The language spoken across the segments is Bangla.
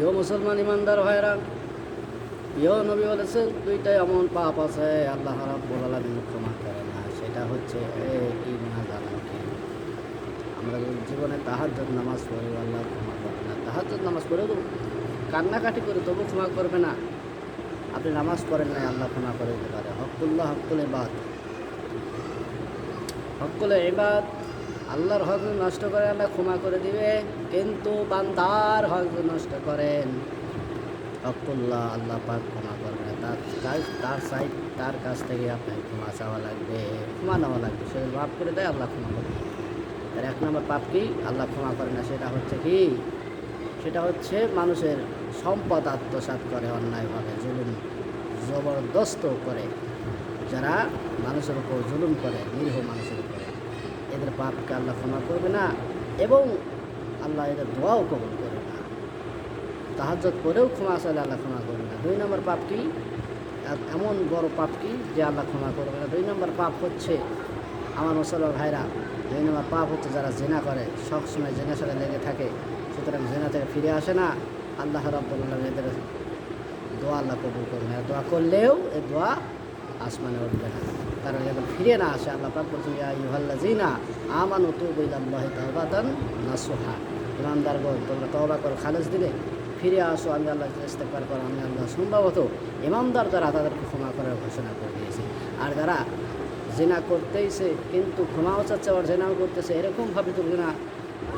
প্রিয় মুসলমান ইমানদার ভাইরা প্রিয় নবী বলেছেন, দুইটাই এমন পাপ আছে, আল্লাহ রাব্বুল আলামিন ক্ষমা করে না, সেটা হচ্ছে এ কি না জানা কি। আমরা জীবনে তাহাজ্জুদ নামাজ পড়ি, আল্লাহ ক্ষমা করবে না। তাহাজ্জুদ নামাজ পড়েও তো কান্নাকাটি করে তবু ক্ষমা করবে না। আপনি নামাজ পড়েন নাই, আল্লাহ ক্ষমা করে দিতে পারে। হকুল্লাহ হকুল ইবাদ। হকুল ইবাদ আল্লাহর হক নষ্ট করে আল্লাহ ক্ষমা করে দিবে, কিন্তু বান্দার হক নষ্ট করেন। হকুল্লাহ আল্লাহ পাক ক্ষমা করবে না তার তার সাইড তার কাছ থেকে আপনাকে ক্ষমা চাওয়া লাগবে, ক্ষমা নেওয়া লাগবে। সে মাফ করে দেয়, আল্লাহ ক্ষমা করবে তার এক নম্বর পাপ কি? আল্লাহ ক্ষমা করে না, সেটা হচ্ছে কি? সেটা হচ্ছে মানুষের সম্পদ আত্মসাৎ করে, অন্যায়ভাবে জুলুম জবরদস্ত করে। যারা মানুষের উপর জুলুম করে, নিরীহ মানুষের উপরে। এদের পাপকে আল্লাহ ক্ষমা করবে না এবং আল্লাহ এদের দোয়াও কবল করবে না। তাহাজত করেও ক্ষমা চাইলে আল্লাহ ক্ষমা করবে না। দুই নম্বর পাপ কি? এমন বড় পাপ কি যে আল্লাহ ক্ষমা করবে না। দুই নম্বর পাপ হচ্ছে আমার মুসলমান ভাইরা, দুই নম্বর পাপ হচ্ছে যারা জেনা করে সবসময় জেনার সাথে লেগে থাকে, সুতরাং জেনা থেকে ফিরে আসে না। আল্লাহ রব্বুল্লাহ এদের দোয়া আল্লাহ কবুল করবে না। দোয়া করলেও এ দোয়া আসমানে উঠবে না। কারণ যখন ফিরে না আসে। আল্লাহ পাক বলছেন, ইয়া ইউহাল্লা জিনা আমান ও তুব ইল্লাহ তাওবাতান নাসুহা। ইমানদারগণ তোমরা তওবা করো, খালেজ দিলে ফিরে আসো। আমি আল্লাহ ইস্তেকবার করো, আমি আল্লাহ সম্ভবত ইমানদার যারা, তাদেরকে ক্ষমা করার ঘোষণা করে দিয়েছে। আর যারা জেনা করতেইছে, কিন্তু ক্ষমাও চাচ্ছে, আবার জেনাও করতেছে, এরকমভাবে তুলবে না,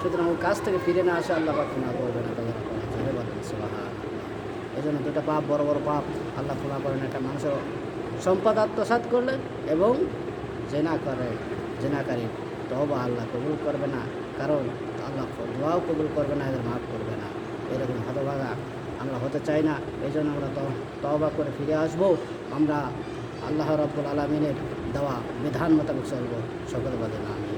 সুতরাং ওর কাছ থেকে ফিরে না আসে, আল্লাহ পাক ক্ষমা করবে না, তাদের বলেন সুবহানাল্লাহ। এই জন্য দুটা পাপ, বড় বড় পাপ, আল্লাহ ক্ষমা করেন। একটা মানুষের সম্পদ আত্মসাৎ করলে এবং জেনা করে, জেনাকারী। তবা আল্লাহ কবুল করবে না, কারণ আল্লাহ দোয়াও কবুল করবে না, এদের মাফ করবে না। এরকম হতভাগা আমরা হতে চাই না এই জন্য আমরা তবা করে ফিরে আসব। আমরা আল্লাহ রব্বুল আলমিনের দেওয়া বিধান মোতাবেক চলবো। সকলে বলেন আমি